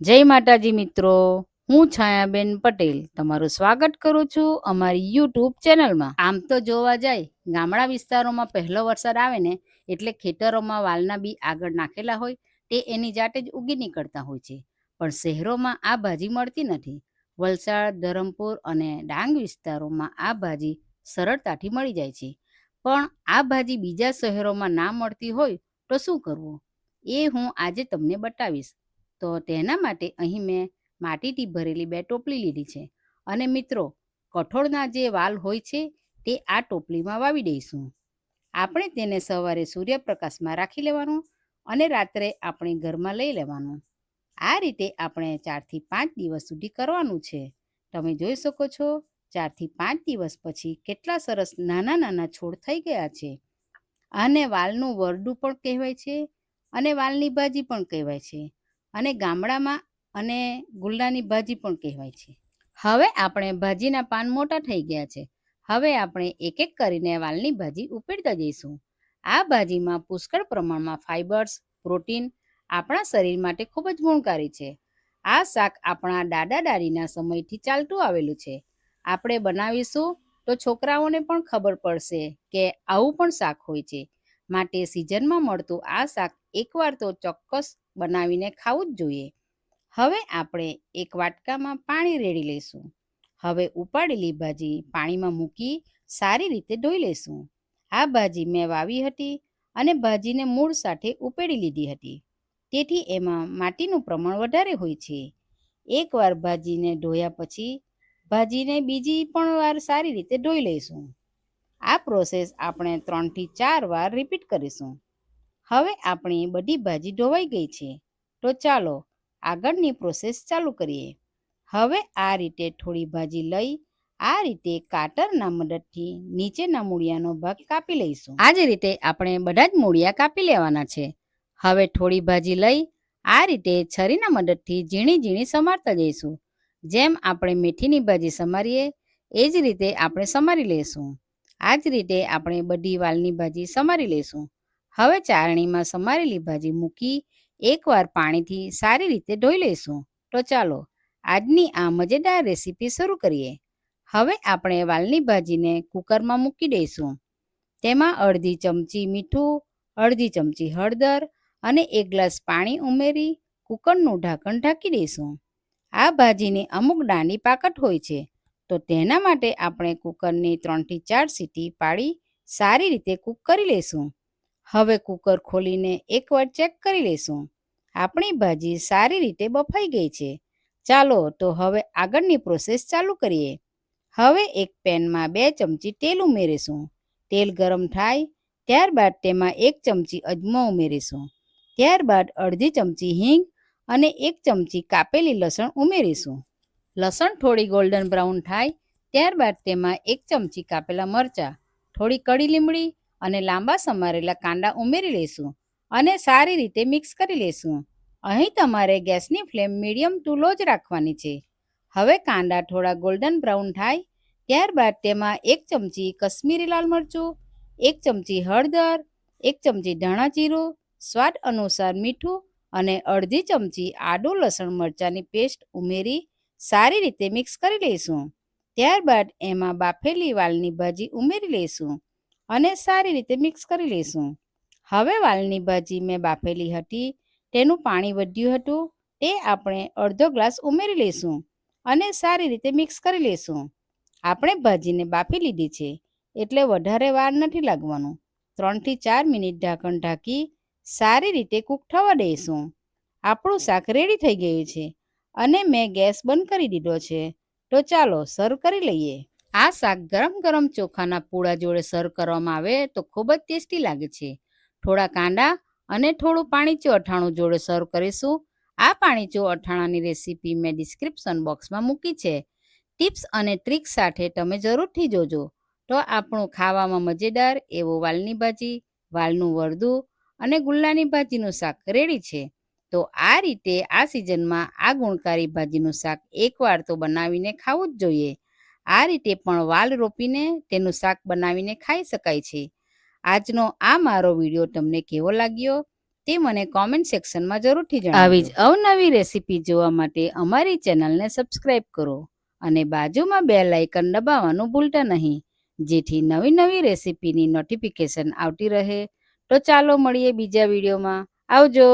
જય માતાજી મિત્રો, હું છાયાબેન પટેલ તમારું સ્વાગત કરું છું અમારી યુટ્યુબ ચેનલમાં. આમ તો જોવા જાય, ગામડા વિસ્તારોમાં પહેલો વરસાદ આવે ને, એટલે ખેતરોમાં વાલના બી આગળ નાખેલા હોય, તે એની જાતે જ ઉગી નીકળતા હોય છે. પણ શહેરોમાં આ ભાજી મળતી નથી. વલસાડ, ધરમપુર અને ડાંગ વિસ્તારોમાં આ ભાજી સરળતાથી મળી જાય છે. પણ આ ભાજી બીજા શહેરોમાં ના મળતી હોય તો શું કરવું? એ હું આજે તમને બતાવીશ. તો તેના માટે અહીં મેં માટીથી ભરેલી બે ટોપલી લીધી છે. અને મિત્રો, કઠોળના જે વાલ હોય છે, તે આ ટોપલીમાં વાવી દઈશું. આપણે તેને સવારે સૂર્યપ્રકાશમાં રાખી લેવાનું અને રાત્રે આપણે ઘરમાં લઈ લેવાનું. આ રીતે આપણે ચારથી પાંચ દિવસ સુધી કરવાનું છે. તમે જોઈ શકો છો, ચારથી પાંચ દિવસ પછી કેટલા સરસ નાના નાના છોડ થઈ ગયા છે. આને વાલનું વરડું પણ કહેવાય છે અને વાલની ભાજી પણ કહેવાય છે. અને ગામડામાં અને ગુલ્લાની ભાજી પણ કહેવાય છે. હવે આપણે ભાજીના પાન મોટા થઈ ગયા છે. હવે આપણે એક એક કરીને વાલની ભાજી ઉપેડતા જઈશું. આ ભાજીમાં પુષ્કળ પ્રમાણમાં ફાઇબર્સ, પ્રોટીન આપણા શરીર માટે ખૂબ જ ગુણકારી છે. આ શાક આપણા દાદા દાદીના સમયથી ચાલતું આવેલું છે. આપણે બનાવીશું તો છોકરાઓને પણ ખબર પડશે કે આવું પણ શાક હોય છે. માટે સિઝનમાં મળતું આ શાક એકવાર તો ચોક્કસ બનાવીને ખાવું જ જોઈએ. હવે આપણે એક વાટકામાં પાણી રેડી લઈશું. હવે ઉપાડેલી ભાજી પાણીમાં મૂકી સારી રીતે ધોઈ લઈશું. આ ભાજી મેં વાવી હતી અને ભાજીને મૂળ સાથે ઉપેડી લીધી હતી. તેથી એમાં માટીનું પ્રમાણ વધારે હોય છે. એકવાર ભાજીને ધોયા પછી ભાજીને બીજી પણ વાર સારી રીતે ધોઈ લઈશું. આ પ્રોસેસ આપણે ત્રણથી ચાર વાર રિપીટ કરીશું. હવે આપણી બધી ભાજી ધોવાઈ ગઈ છે. તો ચાલો આગળની પ્રોસેસ ચાલુ કરીએ. હવે આ રીતે થોડી ભાજી લઈ, આ રીતે કાતરના મદદથી નીચેના મૂળિયાનો ભાગ કાપી લઈશું. આ જ રીતે આપણે બધા જ મૂળિયા કાપી લેવાના છે. હવે થોડી ભાજી લઈ, આ રીતે છરીના મદદથી ઝીણી ઝીણી સમારતા જઈશું. જેમ આપણે મેથીની ભાજી સમારીએ, એ જ રીતે આપણે સમારી લઈશું. આ જ રીતે આપણે બધી વાલની ભાજી સમારી લઈશું. હવે ચારણીમાં સમારેલી ભાજી મૂકી એકવાર પાણીથી સારી રીતે ધોઈ લઈશું. તો ચાલો, આજની આ મજેદાર રેસીપી શરૂ કરીએ. હવે આપણે વાલની ભાજીને કુકરમાં મૂકી દઈશું. તેમાં અડધી ચમચી મીઠું, અડધી ચમચી હળદર અને એક ગ્લાસ પાણી ઉમેરી કુકરનું ઢાંકણ ઢાંકી દઈશું. આ ભાજીની અમુક દાંડી પાકટ હોય છે, તો તેના માટે આપણે કુકરની ત્રણથી ચાર સીટી પાડી સારી રીતે કૂક કરી લઈશું. હવે કુકર ખોલીને એકવાર ચેક કરી લઈશું. આપણી ભાજી સારી રીતે બફાઈ ગઈ છે. ચાલો તો હવે આગળની પ્રોસેસ ચાલુ કરીએ. હવે એક પેનમાં બે ચમચી તેલ ઉમેરીશું. તેલ ગરમ થાય ત્યારબાદ તેમાં એક ચમચી અજમો ઉમેરીશું. ત્યારબાદ અડધી ચમચી હિંગ અને એક ચમચી કાપેલી લસણ ઉમેરીશું. લસણ થોડી ગોલ્ડન બ્રાઉન થાય ત્યારબાદ તેમાં એક ચમચી કાપેલા મરચાં, થોડી કડી લીમડી અને લાંબા સમારેલા કાંદા ઉમેરી લઈશું અને સારી રીતે મિક્સ કરી લઈશું અહીં તમારે ગેસની ફ્લેમ મીડિયમ ટુ લો જ રાખવાની છે. હવે કાંદા થોડા ગોલ્ડન બ્રાઉન થાય, ત્યારબાદ તેમાં એક ચમચી કશ્મીરી લાલ મરચું, એક ચમચી હળદર, એક ચમચી ધાણા જીરું, સ્વાદ અનુસાર મીઠું અને અડધી ચમચી આદુ લસણ મરચાંની પેસ્ટ ઉમેરી સારી રીતે મિક્સ કરી લઈશું ત્યારબાદ એમાં બાફેલી વાલની ભાજી ઉમેરી લઈશું અને સારી રીતે મિક્સ કરી લઈશું. હવે વાલની ભાજી મેં બાફેલી હતી, તેનું પાણી વધ્યું હતું, તે આપણે અડધો ગ્લાસ ઉમેરી લઈશું અને સારી રીતે મિક્સ કરી લઈશું. આપણે ભાજીને બાફી લીધી છે, એટલે વધારે વાર નથી લાગવાનું. ત્રણથી ચાર મિનિટ ઢાંકણ ઢાંકી સારી રીતે કૂક થવા દઈશું. આપણું શાક રેડી થઈ ગયું છે અને મેં ગેસ બંધ કરી દીધો છે, તો ચાલો સર્વ કરી લઈએ. આ શાક ગરમ ગરમ ચોખાના પૂળા જોડે સર્વ કરવામાં આવે તો ખૂબ જ ટેસ્ટી લાગે છે. થોડા કાંદા અને થોડું પાણીચો અઠાણું જોડે સર્વ કરીશું. આ પાણીચો અઠાણાની રેસીપી મેં ડિસ્ક્રિપ્શન બોક્સમાં મૂકી છે. ટિપ્સ અને ટ્રિક્સ સાથે તમે જરૂરથી જોજો. તો આપણું ખાવામાં મજેદાર એવો વાલની ભાજી, વાલનું વરદું અને ગુલ્લાની ભાજીનું શાક રેડી છે. તો આ રીતે આ સિઝનમાં આ ગુણકારી ભાજીનું શાક એકવાર તો બનાવીને ખાવું જ જોઈએ. આ રીતે પણ વાલ રોપીને તેનું શાક બનાવીને ખાઈ શકાય છે. આજનો આ મારો વીડિયો તમને કેવો લાગ્યો તે મને કોમેન્ટ સેક્શનમાં જરૂરથી જણાવો આવી જ અવનવી રેસીપી જોવા માટે અમારી ચેનલને સબસ્ક્રાઇબ કરો અને બાજુમાં બે લાઇકન દબાવવાનું ભૂલતા નહીં. જેથી નવી નવી રેસીપીની નોટિફિકેશન આવતી રહે. તો ચાલો મળીએ બીજા વિડીયોમાં. આવજો!